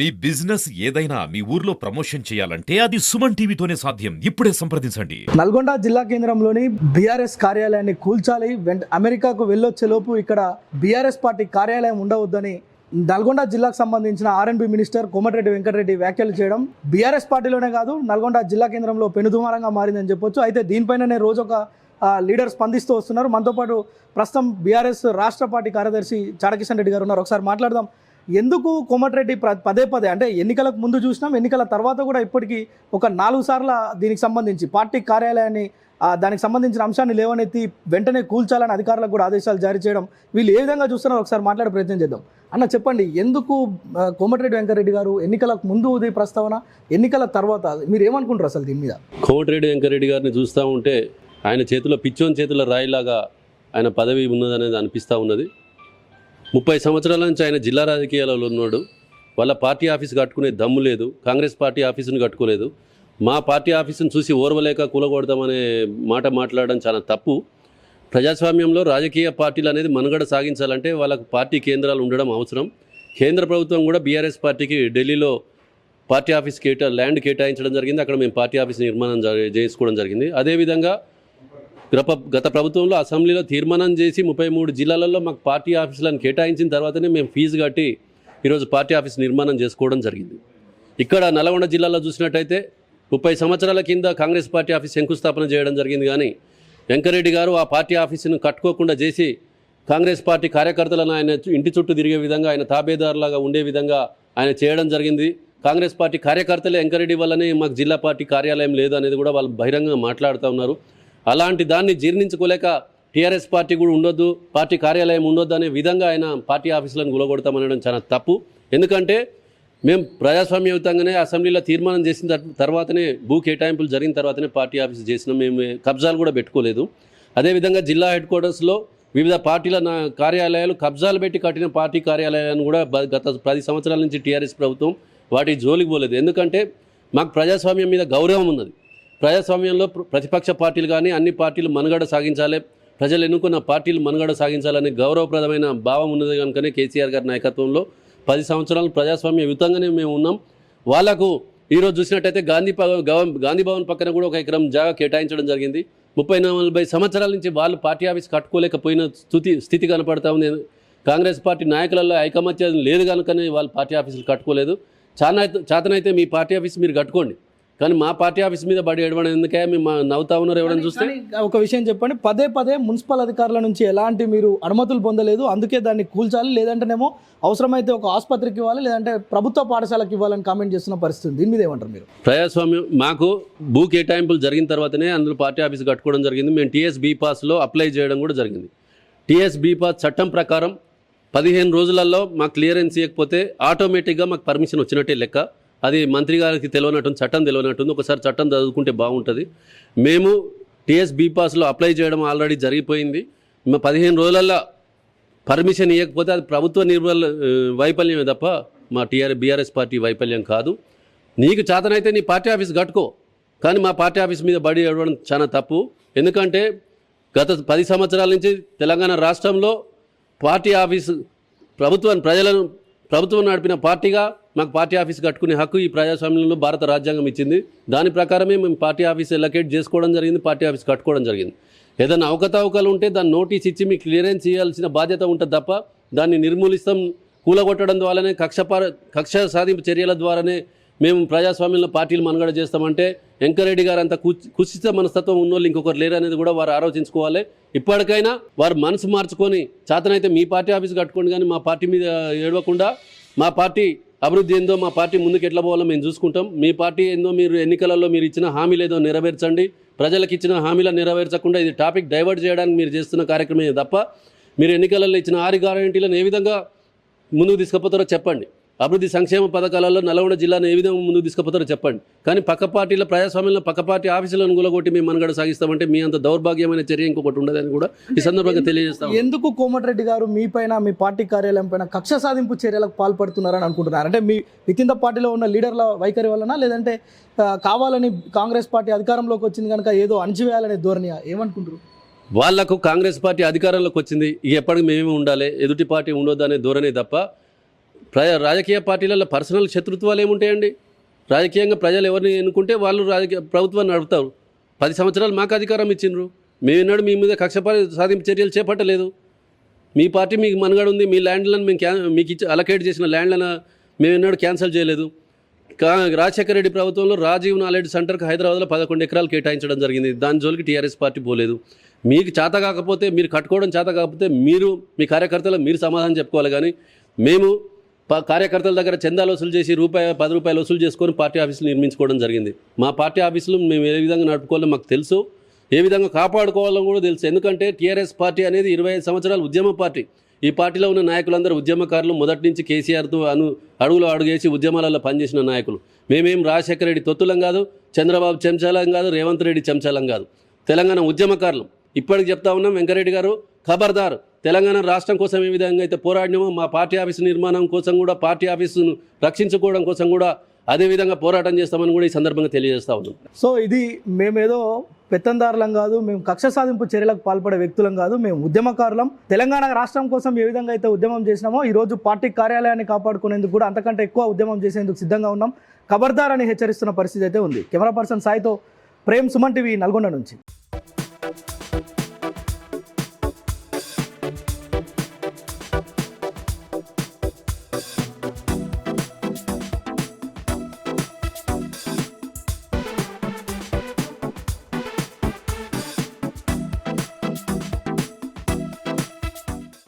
మీ business ఏదైనా మీ ఊర్లో promotion చేయాలంటే అది సుమన్ టీవీతోనే సాధ్యం. ఇప్పుడే సంప్రదించండి. నల్గొండ జిల్లా కేంద్రంలోని బీఆర్ఎస్ కార్యాలయాన్ని కూల్చాలి. వెంట అమెరికాకు వెళ్ళొచ్చే లోపు ఇక్కడ బీఆర్ఎస్ పార్టీ కార్యాలయం ఉండవద్దని నల్గొండ జిల్లాకు సంబంధించిన ఆర్ఎన్బి మినిస్టర్ కోమటిరెడ్డి వెంకటరెడ్డి వ్యాఖ్యలు చేయడం బీఆర్ఎస్ పార్టీలోనే కాదు నల్గొండ జిల్లా కేంద్రంలో పెనుదుమారంగా మారిందని చెప్పొచ్చు. అయితే దీనిపైననే రోజు ఒక లీడర్ స్పందిస్తూ వస్తున్నారు. మనతో పాటు ప్రస్తుతం బీఆర్ఎస్ రాష్ట్ర పార్టీ కార్యదర్శి చాడకిషన్ రెడ్డి గారు ఉన్నారు. ఒకసారి మాట్లాడదాం. ఎందుకు కోమటిరెడ్డి పదే పదే అంటే ఎన్నికలకు ముందు చూసినాం ఎన్నికల తర్వాత కూడా ఇప్పటికీ ఒక నాలుగు సార్ల దీనికి సంబంధించి పార్టీ కార్యాలయాన్ని దానికి సంబంధించిన అంశాన్ని లేవనెత్తి వెంటనే కూల్చాలని అధికారులకు కూడా ఆదేశాలు జారీ చేయడం వీళ్ళు ఏ విధంగా చూస్తున్నారో ఒకసారి మాట్లాడే ప్రయత్నం చేద్దాం. అన్న చెప్పండి ఎందుకు కోమటిరెడ్డి వెంకరెడ్డి గారు ఎన్నికలకు ముందు ఉదయ ప్రస్తావన ఎన్నికల తర్వాత మీరు ఏమనుకుంటారు అసలు దీని మీద? కోమటిరెడ్డి వెంకరెడ్డి గారిని చూస్తూ ఉంటే ఆయన చేతిలో పిచ్చోని చేతిలో రాయిలాగా ఆయన పదవి ఉన్నదనేది అనిపిస్తూ ఉన్నది. ముప్పై సంవత్సరాల నుంచి ఆయన జిల్లా రాజకీయాలలో ఉన్నాడు వాళ్ళ పార్టీ ఆఫీస్ కట్టుకునే దమ్ము లేదు. కాంగ్రెస్ పార్టీ ఆఫీసును కట్టుకోలేదు. మా పార్టీ ఆఫీసును చూసి ఓర్వలేక కూలగొడతామనే మాట మాట్లాడడం చాలా తప్పు. ప్రజాస్వామ్యంలో రాజకీయ పార్టీలు అనేది మనుగడ సాగించాలంటే వాళ్ళకు పార్టీ కేంద్రాలు ఉండడం అవసరం. కేంద్ర ప్రభుత్వం కూడా బీఆర్ఎస్ పార్టీకి ఢిల్లీలో పార్టీ ఆఫీస్ కేటా ల్యాండ్ కేటాయించడం జరిగింది. అక్కడ మేము పార్టీ ఆఫీస్ నిర్మాణం జరి- చేసుకోవడం జరిగింది. అదేవిధంగా గత గత ప్రభుత్వంలో అసెంబ్లీలో తీర్మానం చేసి ముప్పై మూడు జిల్లాలలో మాకు పార్టీ ఆఫీసులను కేటాయించిన తర్వాతనే మేము ఫీజు కట్టి ఈరోజు పార్టీ ఆఫీస్ నిర్మాణం చేసుకోవడం జరిగింది. ఇక్కడ నల్గొండ జిల్లాలో చూసినట్టయితే ముప్పై సంవత్సరాల కింద కాంగ్రెస్ పార్టీ ఆఫీస్ శంకుస్థాపన చేయడం జరిగింది కానీ వెంకరెడ్డి గారు ఆ పార్టీ ఆఫీసును కట్టుకోకుండా చేసి కాంగ్రెస్ పార్టీ కార్యకర్తలను ఆయన ఇంటి చుట్టూ తిరిగే విధంగా ఆయన తాబేదారులాగా ఉండే విధంగా ఆయన చేయడం జరిగింది. కాంగ్రెస్ పార్టీ కార్యకర్తలే వెంకరెడ్డి వల్లనే మాకు జిల్లా పార్టీ కార్యాలయం లేదు అనేది కూడా వాళ్ళు బహిరంగంగా మాట్లాడుతూ ఉన్నారు. అలాంటి దాన్ని జీర్ణించుకోలేక టీఆర్ఎస్ పార్టీ కూడా ఉండొద్దు పార్టీ కార్యాలయం ఉండొద్దు అనే విధంగా ఆయన పార్టీ ఆఫీసులను గులగొడతామనడం చాలా తప్పు. ఎందుకంటే మేము ప్రజాస్వామ్యయుతంగానే అసెంబ్లీలో తీర్మానం చేసిన తర్వాతనే భూ కేటాయింపులు జరిగిన తర్వాతనే పార్టీ ఆఫీస్ చేసినాం. మేము కబ్జాలు కూడా పెట్టుకోలేదు. అదేవిధంగా జిల్లా హెడ్ క్వార్టర్స్లో వివిధ పార్టీల నా కార్యాలయాలు కబ్జాలు పెట్టి కట్టిన పార్టీ కార్యాలయాలను కూడా గత పది సంవత్సరాల నుంచి టీఆర్ఎస్ ప్రభుత్వం వాటి జోలికి పోలేదు. ఎందుకంటే మాకు ప్రజాస్వామ్యం మీద గౌరవం ఉన్నది. ప్రజాస్వామ్యంలో ప్రతిపక్ష పార్టీలు కానీ అన్ని పార్టీలు మనుగడ సాగించాలి. ప్రజలు ఎన్నుకున్న పార్టీలు మనుగడ సాగించాలనే గౌరవప్రదమైన భావం ఉన్నది కనుకనే కేసీఆర్ గారి నాయకత్వంలో పది సంవత్సరాలు ప్రజాస్వామ్య యుతంగానే మేము ఉన్నాం. వాళ్ళకు ఈరోజు చూసినట్టయితే గాంధీ గాంధీ భవన్ పక్కన కూడా ఒక ఎకరం జాగా కేటాయించడం జరిగింది. ముప్పై నలభై సంవత్సరాల నుంచి వాళ్ళు పార్టీ ఆఫీస్ కట్టుకోలేకపోయిన స్థుతి స్థితి కనపడతా ఉంది. కాంగ్రెస్ పార్టీ నాయకులలో ఐకమత్యం లేదు కనుకనే వాళ్ళు పార్టీ ఆఫీసులు కట్టుకోలేదు. చాలా చాతనైతే మీ పార్టీ ఆఫీస్ మీరు కట్టుకోండి. కానీ మా పార్టీ ఆఫీస్ మీద బడి ఎడవడం ఎందుకే? మేము మా నవ్వుతా ఉన్నారు ఎవరైనా చూస్తే? ఒక విషయం చెప్పండి. పదే పదే మున్సిపల్ అధికారుల నుంచి ఎలాంటి మీరు అనుమతులు పొందలేదు. అందుకే దాన్ని కూల్చాలి. లేదంటేనేమో అవసరమైతే ఒక ఆసుపత్రికి ఇవ్వాలి. లేదంటే ప్రభుత్వ పాఠశాలకు ఇవ్వాలని కామెంట్ చేస్తున్న పరిస్థితి. దీని మీద ఏమంటారు మీరు? ప్రజాస్వామ్యం మాకు భూ కేటాయింపులు జరిగిన తర్వాతనే అందులో పార్టీ ఆఫీస్ కట్టుకోవడం జరిగింది. మేము టీఎస్ బీ పాస్లో అప్లై చేయడం కూడా జరిగింది. టీఎస్ బీ పాస్ చట్టం ప్రకారం పదిహేను రోజులలో మాకు క్లియరెన్స్ ఇవ్వకపోతే ఆటోమేటిక్గా మాకు పర్మిషన్ వచ్చినట్టే లెక్క. అది మంత్రి గారికి తెలియనట్టుంది చట్టం తెలియనట్టుంది. ఒకసారి చట్టం చదువుకుంటే బాగుంటుంది. మేము టీఎస్ బీపాస్లో అప్లై చేయడం ఆల్రెడీ జరిగిపోయింది. పదిహేను రోజులల్లో పర్మిషన్ ఇవ్వకపోతే అది ప్రభుత్వ నిర్మల వైఫల్యమే తప్ప మా టీఆర్ బీఆర్ఎస్ పార్టీ వైఫల్యం కాదు. నీకు చేతనైతే నీ పార్టీ ఆఫీస్ కట్టుకో. కానీ మా పార్టీ ఆఫీస్ మీద బడి ఇవ్వడం చాలా తప్పు. ఎందుకంటే గత పది సంవత్సరాల నుంచి తెలంగాణ రాష్ట్రంలో పార్టీ ఆఫీసు ప్రభుత్వాన్ని ప్రజలను ప్రభుత్వం నడిపిన పార్టీగా మాకు పార్టీ ఆఫీస్ కట్టుకునే హక్కు ఈ ప్రజాస్వామ్యంలో భారత రాజ్యాంగం ఇచ్చింది. దాని ప్రకారమే మేము పార్టీ ఆఫీస్ ఎలకేట్ చేసుకోవడం జరిగింది పార్టీ ఆఫీస్ కట్టుకోవడం జరిగింది. ఏదైనా అవకతవకలు ఉంటే దాన్ని నోటీస్ ఇచ్చి మీకు క్లియరెన్స్ చేయాల్సిన బాధ్యత ఉంటుంది తప్ప దాన్ని నిర్మూలిస్తాం కూలగొట్టడం ద్వారానే కక్ష కక్ష సాధింపు చర్యల ద్వారానే మేము ప్రజాస్వామ్యంలో పార్టీలు మనుగడ చేస్తామంటే వెంకరెడ్డి గారు అంత కుచ్- కుసిత మనస్తత్వం ఉన్నోళ్ళు ఇంకొకరు లేరు అనేది కూడా వారు ఆలోచించుకోవాలి. ఇప్పటికైనా వారు మనసు మార్చుకొని చేతనైతే మీ పార్టీ ఆఫీస్ కట్టుకోండి కానీ మా పార్టీ మీద ఏడవకుండా మా పార్టీ అభివృద్ధి ఏందో మా పార్టీ ముందుకు ఎట్లా పోవాలో మేము చూసుకుంటాం. మీ పార్టీ ఏందో మీరు ఎన్నికలలో మీరు ఇచ్చిన హామీలు ఏదో నెరవేర్చండి. ప్రజలకు ఇచ్చిన హామీలను నెరవేర్చకుండా ఇది టాపిక్ డైవర్ట్ చేయడానికి మీరు చేస్తున్న కార్యక్రమమే తప్ప మీరు ఎన్నికలలో ఇచ్చిన ఆరు గ్యారంటీలను ఏ విధంగా ముందుకు తీసుకుపోతారో చెప్పండి. అభివృద్ధి సంక్షేమ పథకాలలో నల్గొండ జిల్లాను ఏ విధంగా ముందుకు తీసుకుపోతారో చెప్పండి. కానీ పక్క పార్టీల ప్రజాస్వామ్యంలో పక్క పార్టీ ఆఫీసులను గులగొట్టి మేము మనగడ సాగిస్తామంటే మీ అంత దౌర్భాగ్యమైన చర్య ఇంకొకటి ఉండదని కూడా ఈ సందర్భంగా తెలియజేస్తాం. ఎందుకు కోమటిరెడ్డి గారు మీ పైన మీ పార్టీ కార్యాలయం పైన కక్ష సాధింపు చర్యలకు పాల్పడుతున్నారని అనుకుంటున్నారు? అంటే మీ విత్ ద పార్టీలో ఉన్న లీడర్ల వైఖరి వలన లేదంటే కావాలని కాంగ్రెస్ పార్టీ అధికారంలోకి వచ్చింది కనుక ఏదో అణచివేయాలనే ధోరణి ఏమనుకుంటారు వాళ్ళకు కాంగ్రెస్ పార్టీ అధికారంలోకి వచ్చింది ఇక ఎప్పటికి మేమే ఉండాలి? ఎదుటి పార్టీ ఉండొద్దు అనే ధోరణి తప్ప రాజకీయ పార్టీలలో పర్సనల్ శత్రుత్వాలు ఏముంటాయండి? రాజకీయంగా ప్రజలు ఎవరిని ఎన్నుకుంటే వాళ్ళు రాజకీయ ప్రభుత్వాన్ని నడుపుతారు. పది సంవత్సరాలు మాకు అధికారం ఇచ్చిండ్రు. మేము మీ మీద కక్షపాలి సాధింపు చర్యలు చేపట్టలేదు. మీ పార్టీ మీకు మనుగడ ఉంది మీ ల్యాండ్లను మేము క్యా మీకు ఇచ్చి అలకేట్ చేసిన ల్యాండ్లను మేము క్యాన్సిల్ చేయలేదు. కా రాజశేఖర రెడ్డి ప్రభుత్వంలో రాజీవ్ నాలెడ్జ్ సెంటర్కి హైదరాబాద్లో పదకొండు ఎకరాలు కేటాయించడం జరిగింది. దాని జోలికి టీఆర్ఎస్ పార్టీ పోలేదు. మీకు చేత కాకపోతే మీరు కట్టుకోవడం చేత కాకపోతే మీరు మీ కార్యకర్తలు మీరు సమాధానం చెప్పుకోవాలి కానీ మేము కార్యకర్తల దగ్గర చందాలు వసూలు చేసి రూపాయి పది రూపాయలు వసూలు చేసుకొని పార్టీ ఆఫీసులు నిర్మించుకోవడం జరిగింది. మా పార్టీ ఆఫీసులు మేము ఏ విధంగా నడుపుకోవాలో మాకు తెలుసు. ఏ విధంగా కాపాడుకోవాలో కూడా తెలుసు. ఎందుకంటే టీఆర్ఎస్ పార్టీ అనేది ఇరవై ఐదు సంవత్సరాల ఉద్యమ పార్టీ. ఈ పార్టీలో ఉన్న నాయకులందరూ ఉద్యమకారులు. మొదటి నుంచి కేసీఆర్తో అను అడుగులు అడుగేసి ఉద్యమాలలో పనిచేసిన నాయకులు. మేమేం రాజశేఖర రెడ్డి తొత్తులం కాదు చంద్రబాబు చెంచాలం కాదు రేవంత్ రెడ్డి చెంచాలం కాదు. తెలంగాణ ఉద్యమకారులు. ఇప్పటికి చెప్తా ఉన్నాం వెంకరెడ్డి గారు ఖబర్దార్. తెలంగాణ రాష్ట్రం కోసం ఏ విధంగా అయితే పోరాడినామో మా పార్టీ ఆఫీసు నిర్మాణం కోసం కూడా పార్టీ ఆఫీసును రక్షించుకోవడం కోసం కూడా అదే విధంగా పోరాటం చేస్తామని కూడా ఈ సందర్భంగా తెలియజేస్తా ఉన్నాం. సో ఇది మేమేదో పెత్తందారులం కాదు మేము కక్ష సాధింపు చర్యలకు పాల్పడే వ్యక్తులం కాదు మేము ఉద్యమకారులం. తెలంగాణ రాష్ట్రం కోసం ఏ విధంగా అయితే ఉద్యమం చేసినామో ఈ రోజు పార్టీ కార్యాలయాన్ని కాపాడుకునేందుకు కూడా అంతకంటే ఎక్కువ ఉద్యమం చేసేందుకు సిద్ధంగా ఉన్నాం. ఖబర్దార్ అని హెచ్చరిస్తున్న పరిస్థితి అయితే ఉంది. కెమెరా పర్సన్ సాయితో ప్రేమ్ సుమన్ టీవీ నల్గొండ నుంచి.